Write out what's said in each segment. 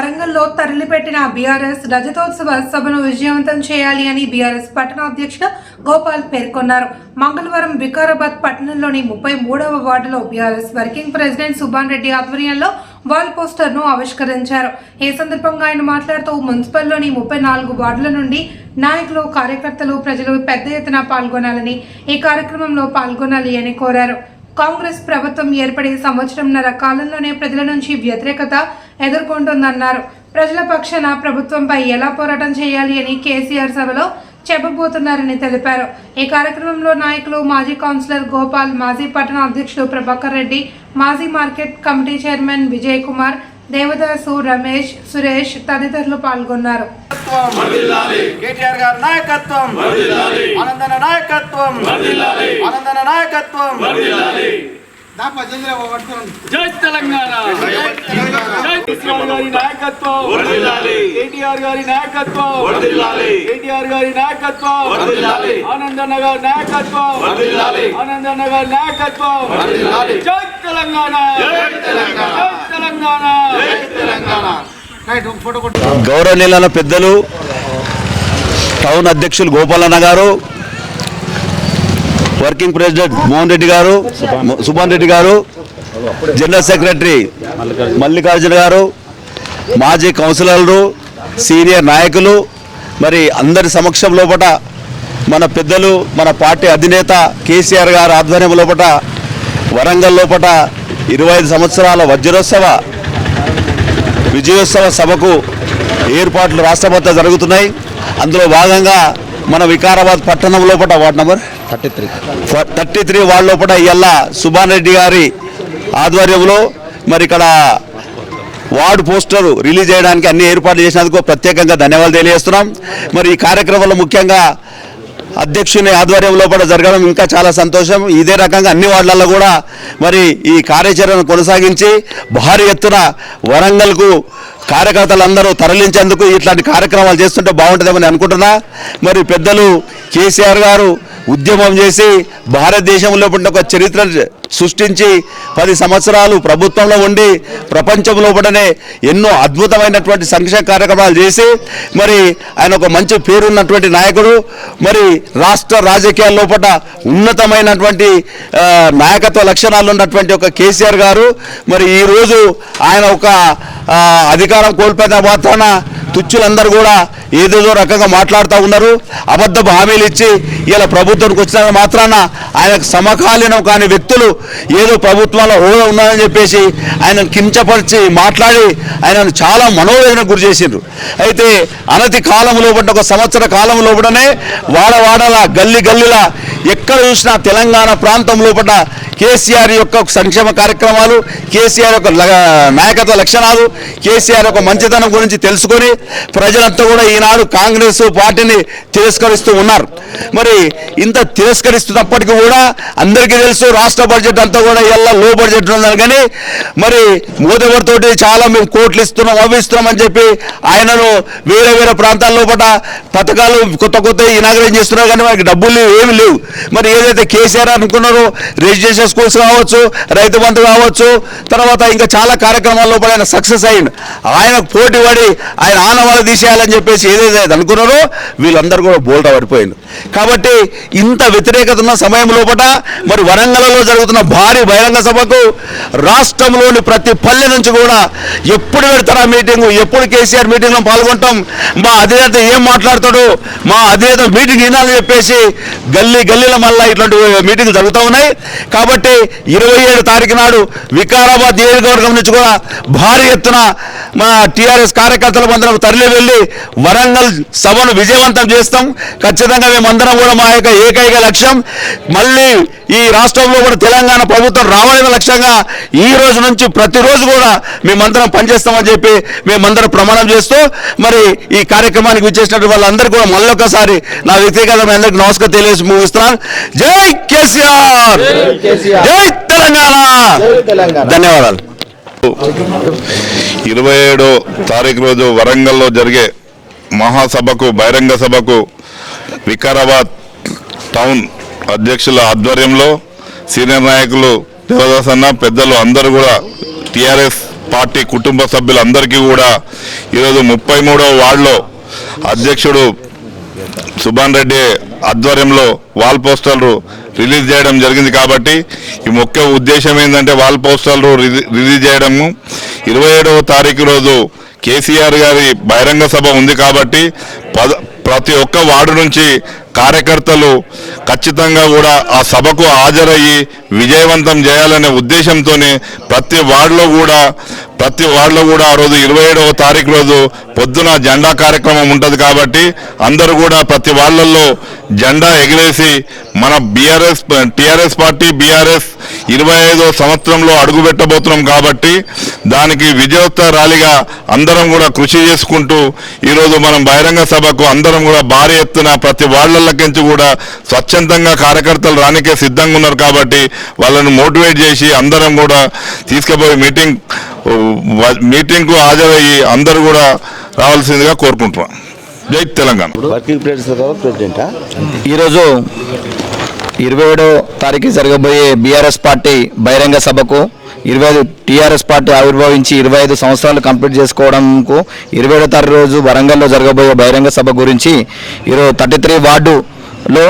వరంగల్లో తరలిపెట్టిన బీఆర్ఎస్ రజతోత్సవ సభను విజయవంతం చేయాలి అని బీఆర్ఎస్ పట్టణ అధ్యక్షుడు గోపాల్ పేర్కొన్నారు. మంగళవారం వికారాబాద్ పట్టణంలోని ముప్పై మూడవ వార్డులో BRS working president Subhan Reddy ఆధ్వర్యంలో వాల్ పోస్టర్ను ఆవిష్కరించారు. ఈ సందర్భంగా ఆయన మాట్లాడుతూ మున్సిపల్లోని ముప్పై నాలుగు వార్డుల నుండి నాయకులు కార్యకర్తలు ప్రజలు పెద్ద ఎత్తున పాల్గొనాలని ఈ కార్యక్రమంలో పాల్గొనాలి అని కోరారు. కాంగ్రెస్ ప్రభుత్వం ఏర్పడే సంవత్సరంన్నర కాలంలోనే ప్రజల నుంచి వ్యతిరేకత ఎదుర్కొంటుందన్నారు. ప్రజల పక్షాన ప్రభుత్వంపై ఎలా పోరాటం చేయాలి అని కేసీఆర్ సభలో చెప్పబోతున్నారని తెలిపారు. ఈ కార్యక్రమంలో నాయకులు మాజీ కౌన్సిలర్ గోపాల్ మాజీ పట్టణ అధ్యక్షుడు ప్రభాకర్ రెడ్డి మాజీ market committee chairman Vijay Kumar Devadasu Ramesh Suresh తదితరులు పాల్గొన్నారు. కేటీఆర్ గారి నాయకత్వం. నాయకత్వం. నాయకత్వం. జై తెలంగాణ. కేసీఆర్ గారి నాయకత్వం. కేటీఆర్ గారి నాయకత్వం. కేటీఆర్ గారి నాయకత్వం. ఆనందన్న గారి నాయకత్వం. ఆనందన్న గారి నాయకత్వం. జై తెలంగాణ. జై తెలంగాణ. గౌరవనీయులైన పెద్దలు టౌన్ అధ్యక్షులు గోపాలన్న గారు వర్కింగ్ ప్రెసిడెంట్ మోహన్ రెడ్డి గారు సుభాన్ రెడ్డి గారు జనరల్ సెక్రటరీ మల్లికార్జున గారు మాజీ కౌన్సిలర్లు సీనియర్ నాయకులు మరి అందరి సమక్షం లోపల మన పెద్దలు మన పార్టీ అధినేత కేసీఆర్ గారు ఆధ్వర్యం లోపల వరంగల్ లోపట ఇరవై ఐదు సంవత్సరాల వజ్రోత్సవ విజయోత్సవ సభకు ఏర్పాట్లు రాష్ట్రమంతా జరుగుతున్నాయి. అందులో భాగంగా మన వికారాబాద్ పట్టణం లోపల ward number thirty three. Thirty three వాళ్ళు కూడా ఇవాళ సుభాన్ రెడ్డి గారి ఆధ్వర్యంలో మరి ఇక్కడ వార్డు పోస్టర్ రిలీజ్ చేయడానికి అన్ని ఏర్పాట్లు చేసినందుకు ప్రత్యేకంగా ధన్యవాదాలు తెలియజేస్తున్నాం. మరి ఈ కార్యక్రమంలో ముఖ్యంగా అధ్యక్షుని ఆధ్వర్యంలో కూడా జరగడం ఇంకా చాలా సంతోషం. ఇదే రకంగా అన్ని వార్డులలో కూడా మరి ఈ కార్యాచరణ కొనసాగించి భారీ ఎత్తున వరంగల్కు కార్యకర్తలందరూ తరలించేందుకు ఇట్లాంటి కార్యక్రమాలు చేస్తుంటే బాగుంటుందేమని అనుకుంటున్నా. మరి పెద్దలు కేసీఆర్ గారు ఉద్యమం చేసి భారతదేశంలో ఒక చరిత్ర సృష్టించి పది సంవత్సరాలు ప్రభుత్వంలో ఉండి ప్రపంచంలో పడనే ఎన్నో అద్భుతమైనటువంటి సంక్షేమ కార్యక్రమాలు చేసి మరి ఆయన ఒక మంచి పేరున్నటువంటి నాయకుడు మరి రాష్ట్ర రాజకీయాల లోపల ఉన్నతమైనటువంటి నాయకత్వ లక్షణాలు ఉన్నటువంటి ఒక కేసీఆర్ గారు మరి ఈరోజు ఆయన ఒక అధికార అధికారం కోల్పోయిన మాత్రాన తుచ్చులందరూ కూడా ఏదేదో రకంగా మాట్లాడుతూ ఉన్నారు. అబద్ధపు హామీలు ఇచ్చి ఇలా ప్రభుత్వానికి వచ్చిన మాత్రాన ఆయనకు సమకాలీనం కాని వ్యక్తులు ఏదో ప్రభుత్వంలో హోదా ఉన్నారని చెప్పేసి ఆయనను కించపరిచి మాట్లాడి ఆయనను చాలా మనోవేదనకు గురి చేసిండ్రు. అయితే అనతి కాలం లోపల ఒక సంవత్సర కాలం లోపలనే వాడవాడల గల్లి గల్లిలా ఎక్కడ చూసినా తెలంగాణ ప్రాంతం లోపల కేసీఆర్ యొక్క సంక్షేమ కార్యక్రమాలు కేసీఆర్ యొక్క నాయకత్వ లక్షణాలు కేసీఆర్ యొక్క మంచితనం గురించి తెలుసుకొని ప్రజలంతా కూడా ఈనాడు కాంగ్రెస్ పార్టీని తిరస్కరిస్తూ ఉన్నారు. మరి ఇంత తిరస్కరిస్తున్నప్పటికీ కూడా అందరికీ తెలుసు రాష్ట్ర బడ్జెట్ అంతా కూడా ఎలా లో బడ్జెట్ ఉన్నారు కానీ మరి మోదీ గారితోటి చాలా మేము కోట్లు ఇస్తున్నాం అవి అని చెప్పి ఆయనను వేరే వేరే ప్రాంతాల్లో పట పథకాలు కొత్త కొత్త ఇనాగ్రేట్ చేస్తున్నారు కానీ మనకి డబ్బులు ఏమి ఏమీ లేవు. మరి ఏదైతే కేసీఆర్ అనుకున్నారో రిజిస్ట్రేషన్ స్కూల్స్ కావచ్చు రైతు బంధు కావచ్చు. తర్వాత ఇంకా చాలా కార్యక్రమాల లోపల ఆయన సక్సెస్ అయ్యిండు. ఆయన పోటీ పడి ఆయన ఆనవాళ్ళు తీసేయాలని చెప్పేసి ఏదైతే అనుకున్నారో వీళ్ళందరూ కూడా బోల్టా పడిపోయింది కాబట్టి ఇంత వ్యతిరేకత ఉన్న సమయం లోపల మరి వరంగల్లో జరుగుతున్న భారీ బహిరంగ సభకు రాష్ట్రంలోని ప్రతి పల్లె నుంచి కూడా ఎప్పుడు పెడతారా మీటింగ్ ఎప్పుడు కేసీఆర్ మీటింగ్లో పాల్గొంటాం మా అధినేత ఏం మాట్లాడతాడు మా అధినేత మీటింగ్ వినాలని చెప్పేసి గల్లీ గల్లీల మళ్ళా ఇట్లాంటి మీటింగ్ జరుగుతూ ఉన్నాయి. కాబట్టి ఇరవై ఏడు తారీఖు నాడు వికారాబాద్ నియోజకవర్గం నుంచి కూడా భారీ ఎత్తున మా టీఆర్ఎస్ కార్యకర్తల మందరం తరలి వెళ్ళి వరంగల్ సభను విజయవంతం చేస్తాం. ఖచ్చితంగా మేమందరం కూడా మా యొక్క ఏకైక లక్ష్యం. మళ్ళీ ఈ రాష్ట్రంలో కూడా తెలంగాణ ప్రభుత్వం రావాలనే లక్ష్యంగా ఈ రోజు నుంచి ప్రతిరోజు కూడా మేమందరం పనిచేస్తామని చెప్పి మేమందరం ప్రమాణం చేస్తూ మరి ఈ కార్యక్రమానికి విచ్చేసినటువంటి వాళ్ళందరూ కూడా మళ్ళొకసారి నా వ్యక్తిగత అందరికి అందరికీ నమస్కారం తెలియజేసి ముగిస్తున్నాను. జై కేసీఆర్! జై తెలంగాణ! ధన్యవాదాలు. ఇరవై ఏడో తారీఖు రోజు వరంగల్లో జరిగే మహాసభకు బహిరంగ సభకు వికారాబాద్ టౌన్ అధ్యక్షుల ఆధ్వర్యంలో సీనియర్ నాయకులు దేవదాస్ అన్న పెద్దలు అందరూ కూడా టిఆర్ఎస్ పార్టీ కుటుంబ సభ్యులందరికీ కూడా ఈరోజు ముప్పై మూడవ వార్డులో అధ్యక్షుడు సుభాన్ రెడ్డి ఆధ్వర్యంలో వాల్ పోస్టర్లు రిలీజ్ చేయడం జరిగింది కాబట్టి ఈ ముఖ్య ఉద్దేశం ఏంటంటే వాల్ పోస్టర్లు రిలీజ్ చేయడము. ఇరవై ఏడవ తారీఖు రోజు కేసీఆర్ గారి బహిరంగ సభ ఉంది కాబట్టి పద ప్రతి ఒక్క వార్డు నుంచి కార్యకర్తలు ఖచ్చితంగా కూడా ఆ సభకు హాజరయ్యి విజయవంతం చేయాలనే ఉద్దేశంతోనే ప్రతి వార్డులో కూడా ప్రతి వార్డులో కూడా ఆ రోజు ఇరవై ఏడవ తారీఖు రోజు పొద్దున జెండా కార్యక్రమం ఉంటుంది కాబట్టి అందరూ కూడా ప్రతి వార్డులలో జెండా ఎగిరేసి మన బీఆర్ఎస్ టీఆర్ఎస్ పార్టీ బీఆర్ఎస్ ఇరవై ఐదో సంవత్సరంలో అడుగుపెట్టబోతున్నాం కాబట్టి దానికి విజయోత్సవ ర్యాలీగా అందరం కూడా కృషి చేసుకుంటూ ఈరోజు మనం బహిరంగ సభకు అందరం కూడా భారీ ఎత్తున ప్రతి వార్డులకించి కూడా స్వచ్ఛందంగా కార్యకర్తలు రానికే సిద్ధంగా ఉన్నారు కాబట్టి వాళ్ళను మోటివేట్ చేసి అందరం కూడా తీసుకుపోయి మీటింగ్ మీటింగ్కు హాజరయ్యి అందరూ కూడా రావాల్సిందిగా కోరుకుంటున్నాం. జై తెలంగాణ. Working president ప్రెసిడెంటా? ఈరోజు ఇరవై ఏడో తారీఖు జరగబోయే బీఆర్ఎస్ పార్టీ బహిరంగ సభకు ఇరవై ఐదు టీఆర్ఎస్ పార్టీ ఆవిర్భవించి ఇరవై ఐదు సంవత్సరాలు కంప్లీట్ చేసుకోవడంకు ఇరవై ఏడో తారీఖు రోజు వరంగల్లో జరగబోయే బహిరంగ సభ గురించి ఈరోజు థర్టీ త్రీ వార్డులో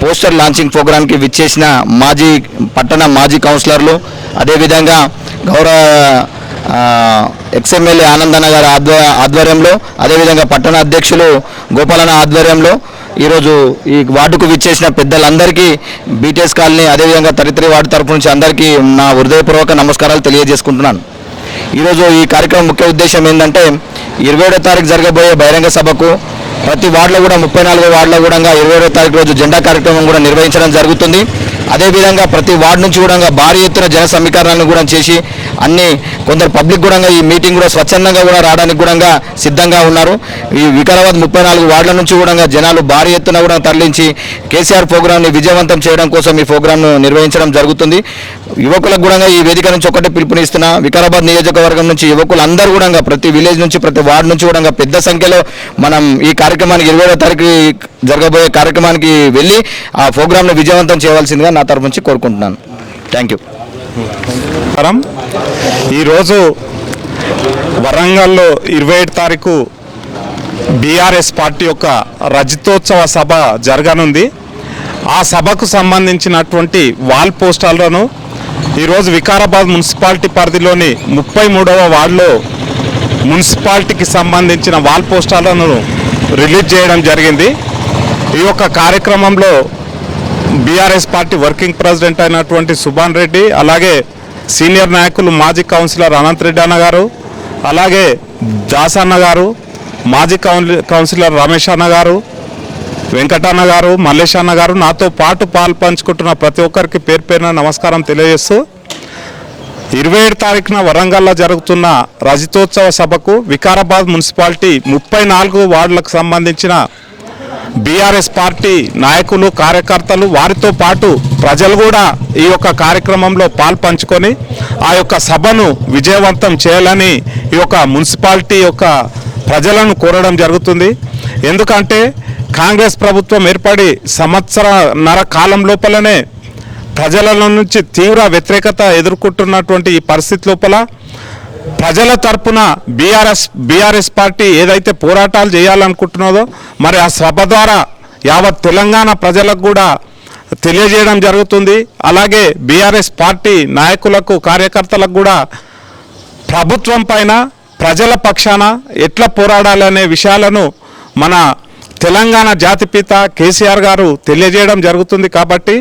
పోస్టర్ లాంచింగ్ ప్రోగ్రాంకి విచ్చేసిన మాజీ పట్టణ మాజీ కౌన్సిలర్లు అదేవిధంగా గౌరవ ఎక్స్ఎమ్మెల్యే ఆనందన్న గారి ఆధ్వ ఆధ్వర్యంలో అదేవిధంగా పట్టణ అధ్యక్షులు గోపాలన్న ఆధ్వర్యంలో ఈరోజు ఈ వార్డుకు విచ్చేసిన పెద్దలందరికీ బీటీఎస్ కాలనీ అదేవిధంగా తరిత్రి వార్డు తరపు నుంచి అందరికీ నా హృదయపూర్వక నమస్కారాలు తెలియజేసుకుంటున్నాను. ఈరోజు ఈ కార్యక్రమం ముఖ్య ఉద్దేశం ఏంటంటే ఇరవై ఏడో తారీఖు జరగబోయే బహిరంగ సభకు ప్రతి వార్డులో కూడా ముప్పై నాలుగో వార్డులో కూడా ఇరవై ఏడో తారీఖు రోజు జెండా కార్యక్రమం కూడా నిర్వహించడం జరుగుతుంది. అదేవిధంగా ప్రతి వార్డు నుంచి కూడా భారీ ఎత్తున జన సమీకరణను కూడా చేసి అన్ని కొందరు పబ్లిక్ కూడా ఈ మీటింగ్ కూడా స్వచ్ఛందంగా కూడా రావడానికి కూడా సిద్ధంగా ఉన్నారు. ఈ వికారాబాద్ ముప్పై నాలుగు వార్డుల నుంచి కూడా జనాలు భారీ ఎత్తున కూడా తరలించి కేసీఆర్ ప్రోగ్రామ్ని విజయవంతం చేయడం కోసం ఈ ప్రోగ్రామ్ను నిర్వహించడం జరుగుతుంది. యువకులకు కూడా ఈ వేదిక నుంచి ఒకటే పిలుపునిస్తున్నా వికారాబాద్ నియోజకవర్గం నుంచి యువకులు అందరూ కూడా ప్రతి విలేజ్ నుంచి ప్రతి వార్డు నుంచి కూడా పెద్ద సంఖ్యలో మనం ఈ కార్యక్రమానికి ఇరవై తారీఖు జరగబోయే కార్యక్రమానికి వెళ్ళి ఆ ప్రోగ్రామ్ను విజయవంతం చేయవలసిందిగా నా తరపు నుంచి కోరుకుంటున్నాను. థ్యాంక్ యూ నమస్కారం. ఈరోజు వరంగల్లో ఇరవై ఏడు తారీఖు బీఆర్ఎస్ పార్టీ యొక్క రజతోత్సవ సభ జరగనుంది. ఆ సభకు సంబంధించినటువంటి వాల్ పోస్టర్లను ఈరోజు వికారాబాద్ మున్సిపాలిటీ పరిధిలోని ముప్పై మూడవ వార్డులో మున్సిపాలిటీకి సంబంధించిన వాల్ పోస్టర్లను రిలీజ్ చేయడం జరిగింది. ఈ యొక్క కార్యక్రమంలో బీఆర్ఎస్ పార్టీ వర్కింగ్ ప్రెసిడెంట్ అయినటువంటి సుభాన్ రెడ్డి అలాగే సీనియర్ నాయకులు మాజీ కౌన్సిలర్ అనంత్ రెడ్డి అన్న గారు అలాగే దాసన్న గారు మాజీ కౌన్సిలర్ రమేష్ అన్న గారు వెంకటన్న గారు మల్లేష్ అన్న గారు నాతో పాటు పాలు పంచుకుంటున్న ప్రతి ఒక్కరికి పేరు పేరున నమస్కారం తెలియజేస్తూ ఇరవై ఏడు తారీఖున వరంగల్లో జరుగుతున్న రజతోత్సవ సభకు వికారాబాద్ మున్సిపాలిటీ ముప్పై నాలుగు వార్డులకు సంబంధించిన బీఆర్ఎస్ పార్టీ నాయకులు కార్యకర్తలు వారితో పాటు ప్రజలు కూడా ఈ యొక్క కార్యక్రమంలో పాల్పంచుకొని ఆ యొక్క సభను విజయవంతం చేయాలని ఈ యొక్క మున్సిపాలిటీ యొక్క ప్రజలను కోరడం జరుగుతుంది. ఎందుకంటే కాంగ్రెస్ ప్రభుత్వం ఏర్పడి సంవత్సరన్నర కాలం లోపలనే ప్రజల నుంచి తీవ్ర వ్యతిరేకత ఎదుర్కొంటున్నటువంటి ఈ పరిస్థితి లోపల ప్రజల తరపున బీఆర్ఎస్ బీఆర్ఎస్ పార్టీ ఏదైతే పోరాటాలు చేయాలనుకుంటున్నదో మరి ఆ సభ ద్వారా యావత్ తెలంగాణ ప్రజలకు కూడా తెలియజేయడం జరుగుతుంది. అలాగే బీఆర్ఎస్ పార్టీ నాయకులకు కార్యకర్తలకు కూడా ప్రభుత్వం పైన ప్రజల పక్షాన ఎట్లా పోరాడాలనే విషయాలను మన తెలంగాణ జాతిపిత కేసీఆర్ గారు తెలియజేయడం జరుగుతుంది కాబట్టి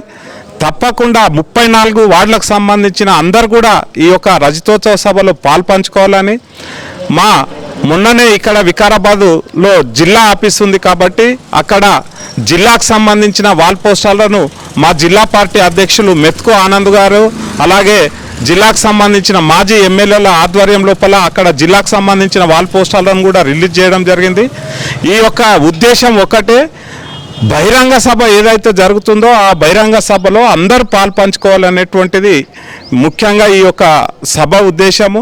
తప్పకుండా ముప్పై నాలుగు వార్డులకు సంబంధించిన అందరు కూడా ఈ యొక్క రజతోత్సవ సభలో పాల్పంచుకోవాలని మా మొన్ననే ఇక్కడ వికారాబాదులో జిల్లా ఆఫీస్ ఉంది కాబట్టి అక్కడ జిల్లాకు సంబంధించిన వాల్ పోస్టర్లను మా జిల్లా పార్టీ అధ్యక్షులు మెత్కు ఆనంద్ గారు అలాగే జిల్లాకు సంబంధించిన మాజీ ఎమ్మెల్యేల ఆధ్వర్యం లోపల అక్కడ జిల్లాకు సంబంధించిన వాల్ పోస్టర్లను కూడా రిలీజ్ చేయడం జరిగింది. ఈ యొక్క ఉద్దేశం ఒకటే బహిరంగ సభ ఏదైతే జరుగుతుందో ఆ బహిరంగ సభలో అందరూ పాల్పంచుకోవాలనేటువంటిది ముఖ్యంగా ఈ యొక్క సభ ఉద్దేశము.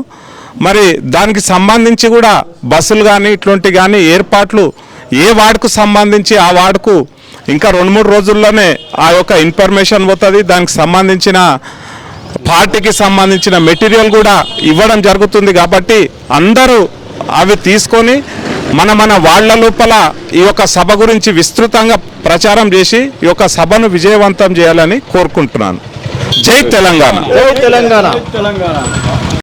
మరి దానికి సంబంధించి కూడా బస్సులు కానీ ఇటువంటివి కానీ ఏర్పాట్లు ఏ వార్డుకు సంబంధించి ఆ వార్డుకు ఇంకా రెండు మూడు రోజుల్లోనే ఆ యొక్క ఇన్ఫర్మేషన్ పోతుంది. దానికి సంబంధించిన పార్టీకి సంబంధించిన మెటీరియల్ కూడా ఇవ్వడం జరుగుతుంది కాబట్టి అందరూ అవి తీసుకొని మన మన వాళ్ళ లోపల ఈ యొక్క సభ గురించి విస్తృతంగా ప్రచారం చేసి ఈ యొక్క సభను విజయవంతం చేయాలని కోరుకుంటున్నాను. జై తెలంగాణ. జై తెలంగాణ. తెలంగాణ